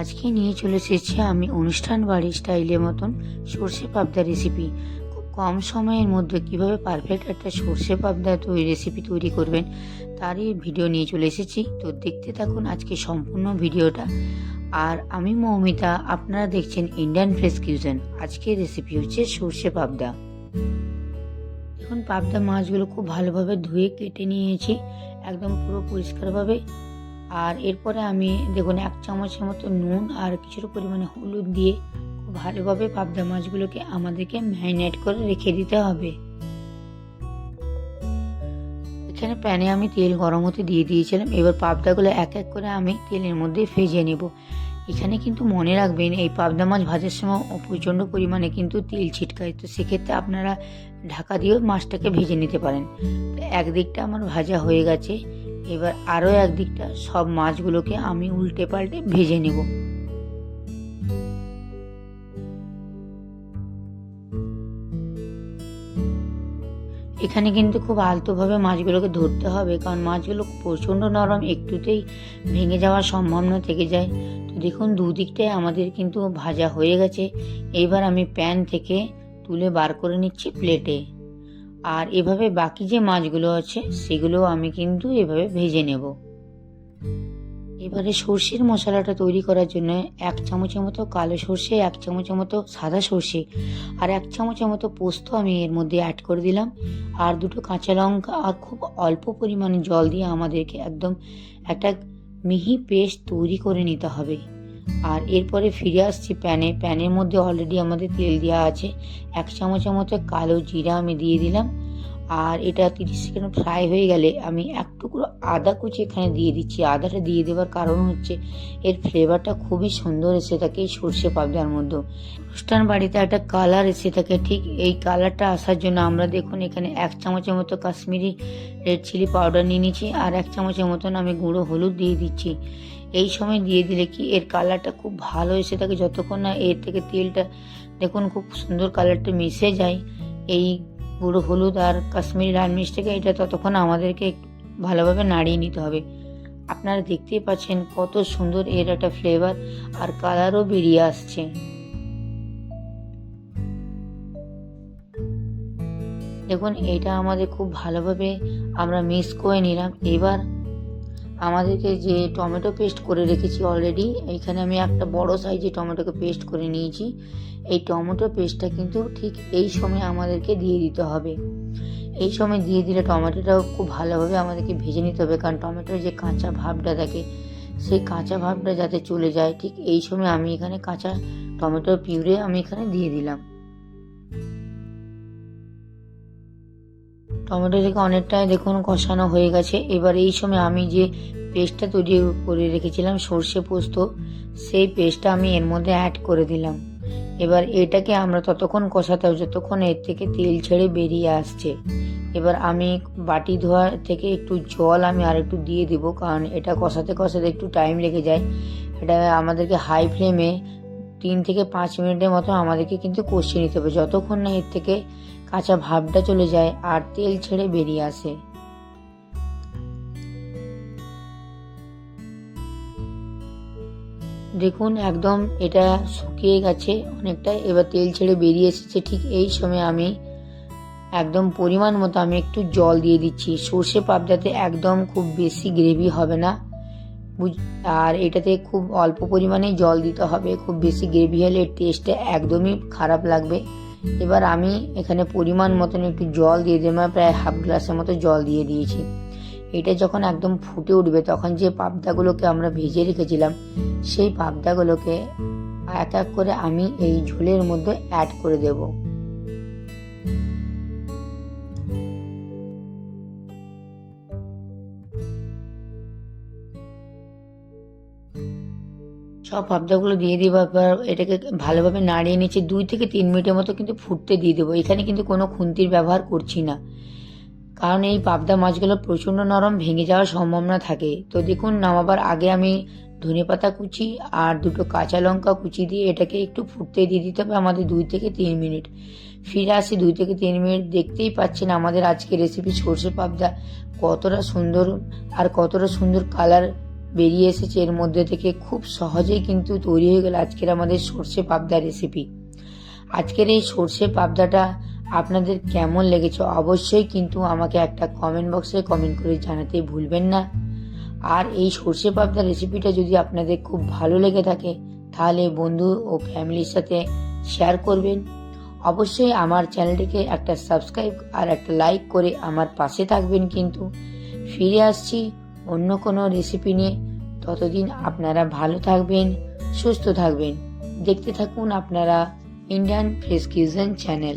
আজকে নিয়ে চলে এসেছি আমি অনুষ্ঠান বাড়ির স্টাইলের মতন সর্ষে পাবদা রেসিপি খুব কম সময়ের মধ্যে কীভাবে পারফেক্ট একটা সর্ষে পাবদা তৈরি রেসিপি তৈরি করবেন, তারই ভিডিও নিয়ে চলে এসেছি। তো দেখতে থাকুন আজকে সম্পূর্ণ ভিডিওটা আর আমি মৌমিতা, আপনারা দেখছেন ইন্ডিয়ান ফ্রেশ কিউশন আজকের রেসিপি হচ্ছে সর্ষে পাবদা। এখন পাবদা মাছগুলো খুব ভালোভাবে ধুয়ে কেটে নিয়েছি। একদম পুরো পরিষ্কারভাবে আর এরপরে আমি দেখুন এক চামচের মতো নুন আর কিছুটা পরিমাণে হলুদ দিয়ে খুব ভালোভাবে পাবদা মাছগুলোকে আমাদেরকে ম্যারিনেট করে রেখে দিতে হবে। এখানে প্যানে আমি তেল গরম হতে দিয়ে দিয়েছিলাম। এবার পাবদাগুলো এক এক করে আমি তেলের মধ্যে ভেজে নেব। এখানে কিন্তু মনে রাখবেন, এই পাবদা মাছ ভাজার সময় প্রচণ্ড পরিমাণে কিন্তু তেল ছিটকায়। তো সেক্ষেত্রে আপনারা ঢাকা দিয়েও মাছটাকে ভেজে নিতে পারেন। একদিকটা আমার ভাজা হয়ে গেছে। এবার আরও একদিকটা সব মাছগুলোকে আমি উল্টে পাল্টে ভেজে নেব। এখানে কিন্তু খুব আলতোভাবে মাছগুলোকে ধরতে হবে, কারণ মাছগুলো প্রচণ্ড নরম, একটুতেই ভেঙে যাওয়ার সম্ভাবনা থেকে যায়। তো দেখুন দুদিকটাই আমাদের কিন্তু ভাজা হয়ে গেছে। এবার আমি প্যান থেকে তুলে বার করে নিচ্ছি প্লেটে। আর এভাবে বাকি যে মাছগুলো আছে, সেগুলো আমি কিন্তু এভাবে ভেজে নেব। এবারে সর্ষের মশলাটা তৈরি করার জন্য এক চামচের মতো কালো সর্ষে, এক চামচের মতো সাদা সর্ষে আর এক চামচের মতো পোস্ত আমি এর মধ্যে অ্যাড করে দিলাম। আর দুটো কাঁচা লঙ্কা আর খুব অল্প পরিমাণে জল দিয়ে আমাদেরকে একদম একটা মিহি পেস্ট তৈরি করে নিতে হবে। আর এরপরে ফিরে আসছি প্যানে। প্যানের মধ্যে অলরেডি আমাদের তেল দেওয়া আছে। এক চামচের মতো কালো জিরা আমি দিয়ে দিলাম। আর এটা তিরিশ সেকেন্ড ফ্রাই হয়ে গেলে আমি এক টুকরো আদা কুচি এখানে দিয়ে দিচ্ছি। আদাটা দিয়ে দেওয়ার কারণ হচ্ছে এর ফ্লেভারটা খুবই সুন্দর এসে থাকে এই সর্ষে পাবদার মধ্যে। অনুষ্ঠান বাড়িতে একটা কালার এসে থাকে। ঠিক এই কালারটা আসার জন্য আমরা দেখুন এখানে এক চামচের মতো কাশ্মীরি রেড চিলি পাউডার নিয়ে নিচ্ছি। আর এক চামচের মতন আমি গুঁড়ো হলুদ দিয়ে দিচ্ছি। এই সময় দিয়ে দিলে কি এর কালারটা খুব ভালো এসে থাকে? যতক্ষণ না এর থেকে তেলটা, দেখুন খুব সুন্দর কালারটা মিশে যায়। এই গুঁড়ো হলুদ আর কাশ্মীরি লাল মিষ্টিকে এটা ততক্ষণ আমাদেরকে ভালোভাবে নাড়িয়ে নিতে হবে। আপনারা দেখতেই পাচ্ছেন কত সুন্দর এর একটা ফ্লেভার আর কালারও বেরিয়ে আসছে। দেখুন, এটা আমাদের খুব ভালোভাবে আমরা মিক্স করে নিলাম। এবার আমাদেরকে যে টমেটো পেস্ট করে রেখেছি অলরেডি এখানে আমি একটা বড় সাইজে টমেটোকে পেস্ট করে নিয়েছি। এই টমেটো পেস্টটা কিন্তু ঠিক এই সময় আমাদেরকে দিয়ে দিতে হবে। এই সময় দিয়ে দিলে টমেটোটাও খুব ভালোভাবে আমাদেরকে ভেজে নিতে হবে, কারণ টমেটোর যে কাঁচা ভাবটা থাকে, সেই কাঁচা ভাবটা যাতে চলে যায়, ঠিক এই সময় আমি এখানে কাঁচা টমেটো পিউরে আমি এখানে দিয়ে দিলাম। টমেটো থেকে অনেকটাই দেখুন কষানো হয়ে গেছে। এবার এই সময় আমি যে পেস্টটা তৈরি করে রেখেছিলাম, সর্ষে পোস্ত, সেই পেস্টটা আমি এর মধ্যে অ্যাড করে দিলাম। এবার এটাকে আমরা ততক্ষণ কষাতে হবে, যতক্ষণ এর থেকে তেল ছেড়ে বেরিয়ে আসছে। এবার আমি বাটি ধোয়া থেকে একটু জল আমি আর একটু দিয়ে দিব, কারণ এটা কষাতে কষাতে একটু টাইম লেগে যায়। এটা আমাদেরকে হাই ফ্লেমে তিন থেকে পাঁচ মিনিটের মতো আমাদেরকে কিন্তু কষিয়ে নিতে হবে। যতক্ষণ না এর থেকে কাঁচা ভাবটা চলে যায় আর তেল ছেড়ে বেরিয়ে আসে। দেখুন, একদম এটা শুকিয়ে গেছে অনেকটা, এবার তেল ছেড়ে বেরিয়ে এসেছে। ঠিক এই সময় আমি একদম পরিমাণ মতো আমি একটু জল দিয়ে দিচ্ছি। সর্ষে পাবদাতে একদম খুব বেশি গ্রেভি হবে না আর এটাতে খুব অল্প পরিমাণে জল দিতে হবে। খুব বেশি গ্রেভি হলে টেস্টটা একদমই খারাপ লাগবে। এবার আমি এখানে পরিমাণ মতন একটু জল দিয়ে দিলাম প্রায় হাফ গ্লাসের মতো জল দিয়ে দিয়েছি। এটা যখন একদম ফুটে উঠবে, তখন যে পাবদাগুলোকে আমরা ভেজে রেখেছিলাম, সেই পাবদাগুলোকে এক এক করে আমি এই ঝোলের মধ্যে অ্যাড করে দেব। সব পাবদাগুলো দিয়ে পর এটাকে ভালোভাবে নাড়িয়ে নিচ্ছে দুই থেকে তিন মিনিটের মতো কিন্তু ফুটতে দিয়ে দেবো। এখানে কিন্তু কোনো খুন্তির ব্যবহার করছি না। কারণ এই পাবদা মাছগুলো প্রচণ্ড নরম, ভেঙে যাওয়ার সম্ভাবনা থাকে। তো দেখুন, নামাবার আগে আমি ধনে পাতা কুচি আর দুটো কাঁচা লঙ্কা কুচি দিয়ে এটাকে একটু ফুটতে দিয়ে দিতে হবে আমাদের দুই থেকে তিন মিনিট। ফিরে আসি দুই থেকে তিন মিনিট, দেখতেই পাচ্ছেন আমাদের আজকে রেসিপি সর্ষে পাবদা কতটা সুন্দর আর কতটা সুন্দর কালার বেরিয়ে এসেছে। এর মধ্যে থেকে খুব সহজেই কিন্তু তৈরি হয়ে গেল আজকের আমাদের সর্ষে পাবদা রেসিপি আজকের এই সর্ষে পাবদাটা আপনাদের কেমন লেগেছে অবশ্যই কিন্তু আমাকে একটা কমেন্ট বক্সে কমেন্ট করে জানাতে ভুলবেন না। আর এই সর্ষে পাবদা রেসিপিটা যদি আপনাদের খুব ভালো লেগে থাকে, তাহলে বন্ধু ও ফ্যামিলির সাথে শেয়ার করবেন। অবশ্যই আমার চ্যানেলটিকে একটা সাবস্ক্রাইব আর একটা লাইক করে আমার পাশে থাকবেন কিন্তু। ফিরে আসছি অন্য কোনো রেসিপি নিয়ে। ততদিন আপনারা ভালো থাকবেন সুস্থ থাকবেন। দেখতে থাকুন আপনারা ইন্ডিয়ান কিউজন চ্যানেল